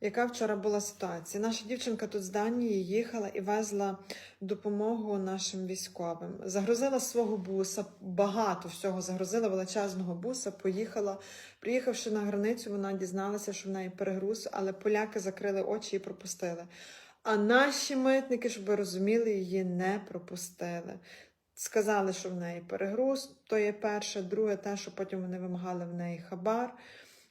Яка вчора була ситуація? Наша дівчинка тут з Данії їхала і везла допомогу нашим військовим. Загрузила свого буса, багато всього загрузила величезного буса, поїхала. Приїхавши на границю, вона дізналася, що в неї перегруз, але поляки закрили очі і пропустили. А наші митники, щоб ви розуміли, її не пропустили. Сказали, що в неї перегруз, то є перше, друге, те, що потім вони вимагали в неї хабар.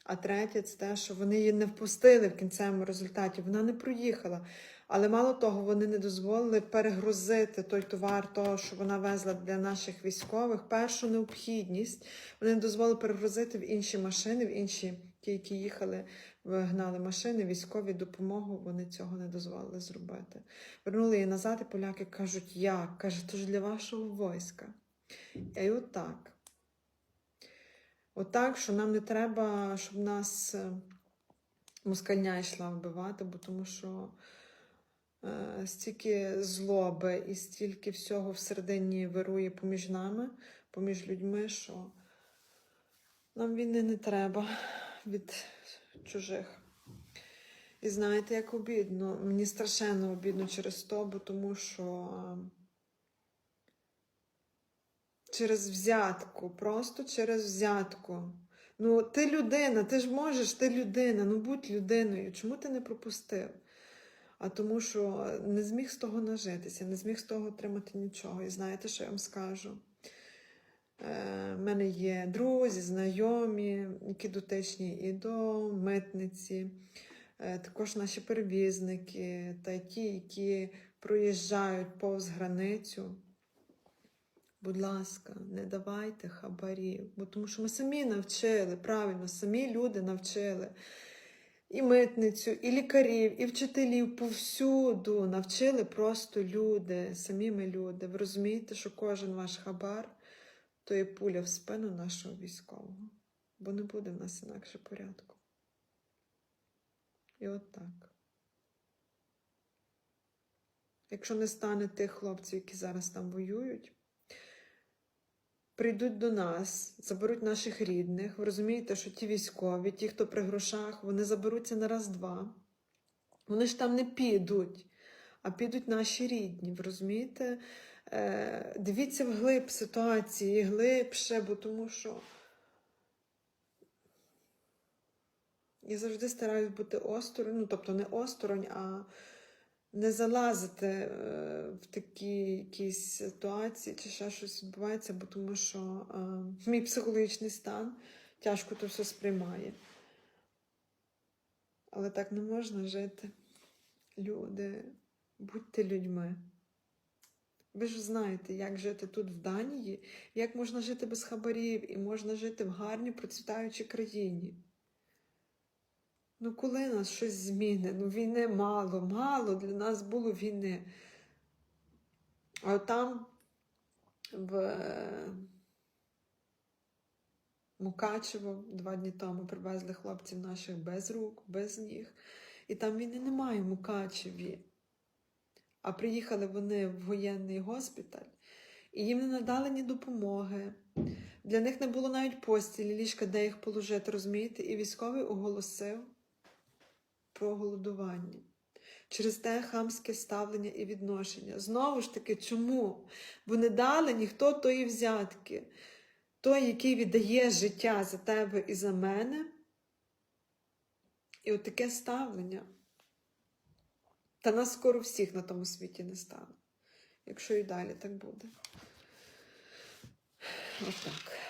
А третє, це те, що вони її не впустили в кінцевому результаті. Вона не проїхала. Але мало того, вони не дозволили перегрузити той товар, того, що вона везла для наших військових, першу необхідність. Вони не дозволили перегрузити в інші машини, в інші, ті, які їхали, гнали машини, військові допомогу. Вони цього не дозволили зробити. Вернули її назад, і поляки кажуть, як? Каже, то ж для вашого війська. І отак. Отак, що нам не треба, щоб нас е, москальня йшла вбивати, бо тому що е, стільки злоби і стільки всього всередині вирує поміж нами, поміж людьми, що нам війни не треба від чужих. І знаєте, як обідно. Мені страшенно обідно через то, бо тому що. Е, Через взятку, просто через взятку. Ну, ти людина, ти ж можеш, ти людина, ну будь людиною. Чому ти не пропустив? А тому, що не зміг з того нажитися, не зміг з того отримати нічого. І знаєте, що я вам скажу? Е, в мене є друзі, знайомі, які дотичні і до митниці, е, також наші перевізники та ті, які проїжджають повз границю. Будь ласка, не давайте хабарів, бо тому що ми самі навчили, правильно, самі люди навчили. І митницю, і лікарів, і вчителів повсюду навчили просто люди, самі ми люди. Ви розумієте, що кожен ваш хабар то є пуля в спину нашого військового, бо не буде в нас інакше порядку. І от так. Якщо не стане тих хлопців, які зараз там воюють, прийдуть до нас, заберуть наших рідних. Ви розумієте, що ті військові, ті, хто при грошах, вони заберуться на раз-два. Вони ж там не підуть, а підуть наші рідні. Ви розумієте? Е, дивіться вглиб ситуації, глибше, бо тому що я завжди стараюсь бути осторонь, ну тобто не осторонь, а не залазити е, в такі якісь ситуації чи ще щось відбувається, бо тому що е, мій психологічний стан тяжко то все сприймає. Але так не можна жити. Люди, будьте людьми. Ви ж знаєте, як жити тут в Данії, як можна жити без хабарів і можна жити в гарній процвітаючій країні. Ну, коли нас щось зміни? Ну, війни мало, мало для нас було війни. А там в е, Мукачево два дні тому привезли хлопців наших без рук, без ніг. І там війни немає в Мукачеві. А приїхали вони в воєнний госпіталь, і їм не надали ні допомоги. Для них не було навіть постілі, ліжка, де їх положити, розумієте? І військовий оголосив про голодування. Через те хамське ставлення і відношення. Знову ж таки, чому? Бо не дали ніхто тої взятки. Той, який віддає життя за тебе і за мене. І от таке ставлення. Та нас скоро всіх на тому світі не стане. Якщо і далі так буде. Отак.